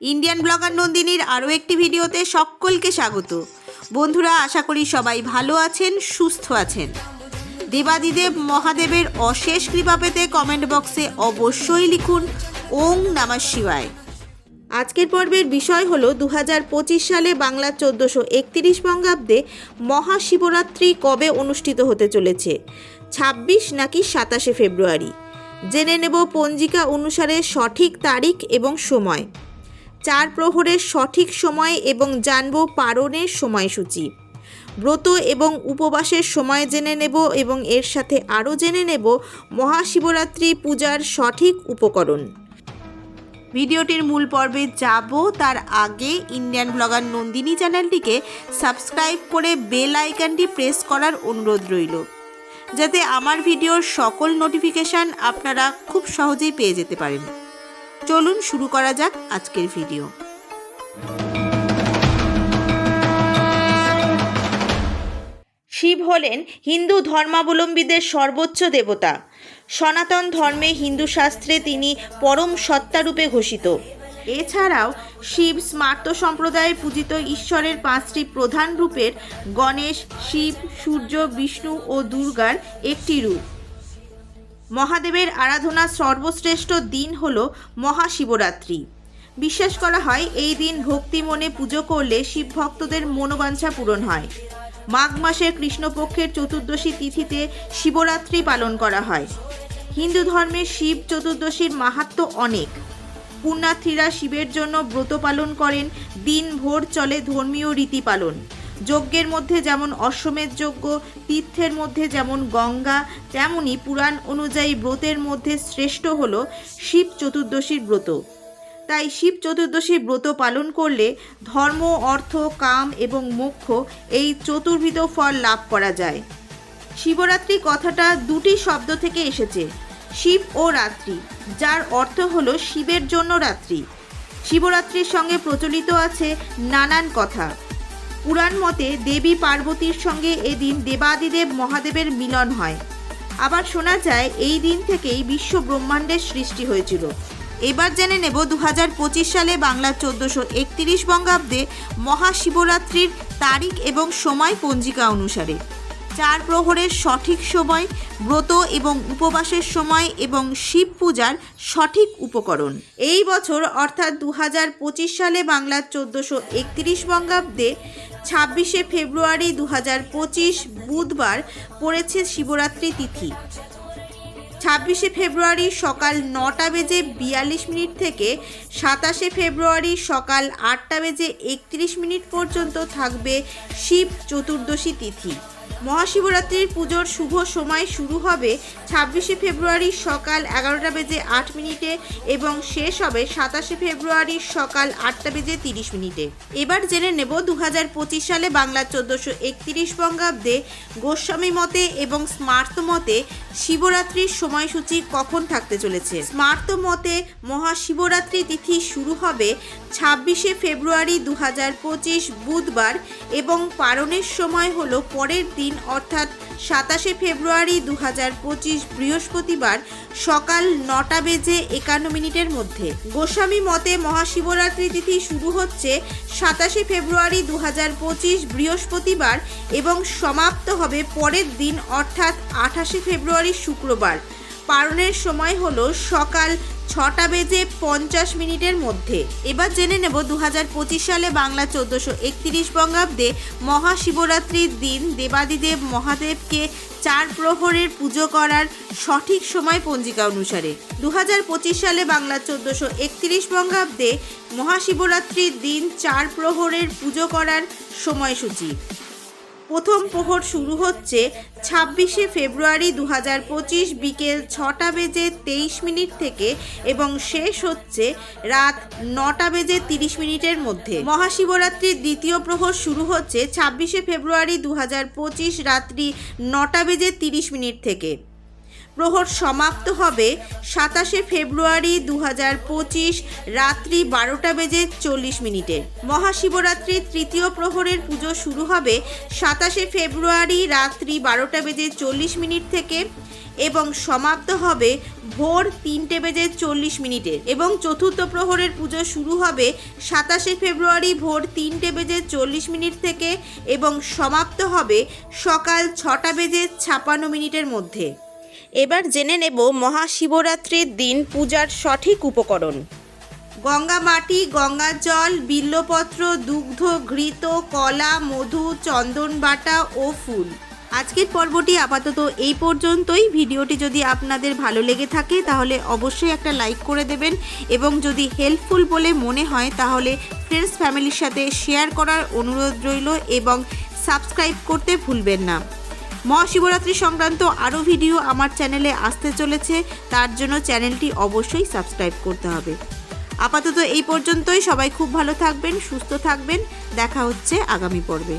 Indian blogger নন্দিনীর আরও একটি ভিডিওতে সকলকে স্বাগত। বন্ধুরা, আশা করি সবাই ভালো আছেন, সুস্থ আছেন। দেবাদিদেব মহাদেবের অশেষ কৃপা পেতে কমেন্ট বক্সে অবশ্যই লিখুন, ওং নমঃ শিবায়। আজকের পর্বের বিষয় হল দু হাজার পঁচিশ সালে বাংলার চোদ্দোশো একত্রিশ বঙ্গাব্দে মহাশিবরাত্রি কবে অনুষ্ঠিত হতে চলেছে? ছাব্বিশ নাকি সাতাশে ফেব্রুয়ারি? জেনে নেব পঞ্জিকা অনুসারে সঠিক তারিখ এবং সময়। চার প্রহরের সঠিক সময় এবং জানব পারণের সময়সূচি। ব্রত এবং উপবাসের সময় জেনে নেব এবং এর সাথে আরও জেনে নেব মহাশিবরাত্রি পূজার সঠিক উপকরণ। ভিডিওটির মূল পর্বে যাব, তার আগে ইন্ডিয়ান ব্লগার নন্দিনী চ্যানেলটিকে সাবস্ক্রাইব করে বেল আইকনটি প্রেস করার অনুরোধ রইল। যাতে আমার ভিডিওর সকল নোটিফিকেশান আপনারা খুব সহজেই পেয়ে যেতে পারেন। চলুন শুরু করা যাক আজকের ভিডিও। শিব হলেন হিন্দু ধর্মাবলম্বীদের সর্বোচ্চ দেবতা। সনাতন ধর্মে হিন্দু শাস্ত্রে তিনি পরম সত্তারূপে ঘোষিত। এছাড়াও শিব স্মার্ত সম্প্রদায়ে পূজিত ঈশ্বরের পাঁচটি প্রধান রূপের গণেশ শিব সূর্য বিষ্ণু ও দুর্গার একটি রূপ। মহাদেবের আরাধনা সর্বশ্রেষ্ঠ দিন হল মহাশিবরাত্রি। বিশ্বাস করা হয়, এই দিন ভক্তি মনে পুজো করলে শিব ভক্তদের মনোবাঞ্ছা পূরণ হয়। মাঘ মাসের কৃষ্ণপক্ষের চতুর্দশী তিথিতে শিবরাত্রি পালন করা হয়। হিন্দু ধর্মে শিব চতুর্দশীর মাহাত্ম্য অনেক। পুণ্যার্থীরা শিবের জন্য ব্রত পালন করেন দিন ভোর চলে ধর্মীয় রীতি পালন। যজ্ঞের মধ্যে যেমন অশ্বমেধ যজ্ঞ, তীর্থের মধ্যে যেমন গঙ্গা, তেমনি পুরাণ অনুযায়ী ব্রতের মধ্যে শ্রেষ্ঠ হল শিব চতুর্দশীর ব্রত। তাই শিব চতুর্দশীর ব্রত পালন করলে ধর্ম, অর্থ, কাম এবং মোক্ষ এই চতুর্বিধ ফল লাভ করা যায়। শিবরাত্রি কথাটা দুটি শব্দ থেকে এসেছে, শিব ও রাত্রি, যার অর্থ হলো শিবের জন্য রাত্রি। শিবরাত্রির সঙ্গে প্রচলিত আছে নানান কথা। পুরাণ মতে দেবী পার্বতীর সঙ্গে এদিন দেবাদিদেব মহাদেবের মিলন হয়। আবার শোনা যায়, এই দিন থেকেই বিশ্ব ব্রহ্মাণ্ডের সৃষ্টি হয়েছিল। এবার জেনে নেব দু হাজার পঁচিশ সালে বাংলার চোদ্দোশো একত্রিশ বঙ্গাব্দে মহাশিবরাত্রির তারিখ এবং সময় পঞ্জিকা অনুসারে। চার প্রহরের সঠিক সময়, ব্রত এবং উপবাসের সময় এবং শিব পূজার সঠিক উপকরণ। এই বছর অর্থাৎ দু হাজার পঁচিশ সালে বাংলার চোদ্দোশো একত্রিশ বঙ্গাব্দে ছাব্বিশে ফেব্রুয়ারি দু হাজার পঁচিশ বুধবার পড়েছে শিবরাত্রি তিথি। ছাব্বিশে ফেব্রুয়ারি সকাল নটা বেজে বিয়াল্লিশ মিনিট থেকে সাতাশে ফেব্রুয়ারি সকাল আটটা বেজে একত্রিশ মিনিট পর্যন্ত থাকবে শিব চতুর্দশী তিথি। মহাশিবরাত্রির পুজোর শুভ সময় শুরু হবে ছাব্বিশে ফেব্রুয়ারি সকাল এগারোটা বেজে আট মিনিটে এবং শেষ হবে সাতাশে ফেব্রুয়ারি সকাল আটটা বেজে তিরিশ মিনিটে। এবার জেনে নেব দু হাজার পঁচিশ সালে বাংলার চোদ্দোশো একত্রিশ বঙ্গাব্দে গোস্বামী মতে এবং স্মার্ত মতে শিবরাত্রির সময়সূচি কখন থাকতে চলেছে? স্মার্ত মতে মহাশিবরাত্রি তিথি শুরু হবে ছাব্বিশে ফেব্রুয়ারি দু হাজার পঁচিশ বুধবার এবং পালনের সময় হলো পরের দিন, অর্থাৎ সাতাশে ফেব্রুয়ারি দু হাজার পঁচিশ বৃহস্পতিবার সকাল নটা বেজে একান্ন মিনিটের মধ্যে। গোস্বামী মতে মহাশিবরাত্রি তিথি শুরু হচ্ছে সাতাশে ফেব্রুয়ারি দু হাজার পঁচিশ বৃহস্পতিবার এবং সমাপ্ত হবে পরের দিন, অর্থাৎ আঠাশে ফেব্রুয়ারি শুক্রবার। পালনের সময় হলো সকাল ছটা বেজে পঞ্চাশ মিনিটের মধ্যে। এবার জেনে নেব দু হাজার পঁচিশ সালে বাংলা চোদ্দোশো একত্রিশ বঙ্গাব্দে মহাশিবরাত্রির দিন দেবাদিদেব মহাদেবকে চার প্রহরের পুজো করার সঠিক সময় পঞ্জিকা অনুসারে। দু হাজার পঁচিশ সালে বাংলা চোদ্দোশো একত্রিশ বঙ্গাব্দে মহাশিবরাত্রির দিন চার প্রহরের পুজো করার সময়সূচি। প্রথম প্রহর শুরু হচ্ছে ছাব্বিশে ফেব্রুয়ারি দু পঁচিশ বিকেল ছটা বেজে তেইশ মিনিট থেকে এবং শেষ হচ্ছে রাত নটা বেজে তিরিশ মিনিটের মধ্যে। মহাশিবরাত্রির দ্বিতীয় প্রহর শুরু হচ্ছে ছাব্বিশে ফেব্রুয়ারি দু পঁচিশ রাত্রি নটা বেজে তিরিশ মিনিট থেকে। প্রহর সমাপ্ত হবে সাতাশে ফেব্রুয়ারি দু হাজার পঁচিশ রাত্রি বারোটা বেজে চল্লিশ মিনিটে। মহাশিবরাত্রির তৃতীয় প্রহরের পুজো শুরু হবে সাতাশে ফেব্রুয়ারি রাত্রি বারোটা বেজে চল্লিশ মিনিট থেকে এবং সমাপ্ত হবে ভোর তিনটে বেজে চল্লিশ মিনিটে এবং চতুর্থ প্রহরের পুজো শুরু হবে সাতাশে ফেব্রুয়ারি ভোর তিনটে বেজে চল্লিশ মিনিট থেকে এবং সমাপ্ত হবে সকাল ছটা বেজে ছাপান্ন মিনিটের মধ্যে। এবার জেনে নেব মহাশিবরাত্রির দিন পূজার সঠিক উপকরণ। গঙ্গা মাটি গঙ্গার জল, বিল্লপত্র, দুগ্ধ, ঘৃত, কলা, মধু, চন্দন বাটা ও ফুল। আজকের পর্বটি আপাতত এই পর্যন্তই। ভিডিওটি যদি আপনাদের ভালো লেগে থাকে, তাহলে অবশ্যই একটা লাইক করে দেবেন এবং যদি হেল্পফুল বলে মনে হয়, তাহলে ফ্রেন্ডস, ফ্যামিলির সাথে শেয়ার করার অনুরোধ রইল এবং সাবস্ক্রাইব করতে ভুলবেন না। মহাশিবরাত্রি সংক্রান্ত আরও ভিডিও আমার চ্যানেলে আসতে চলেছে, তার জন্য চ্যানেলটি অবশ্যই সাবস্ক্রাইব করতে হবে। আপাতত এই পর্যন্তই, সবাই খুব ভালো থাকবেন, সুস্থ থাকবেন, দেখা হচ্ছে আগামী পর্বে।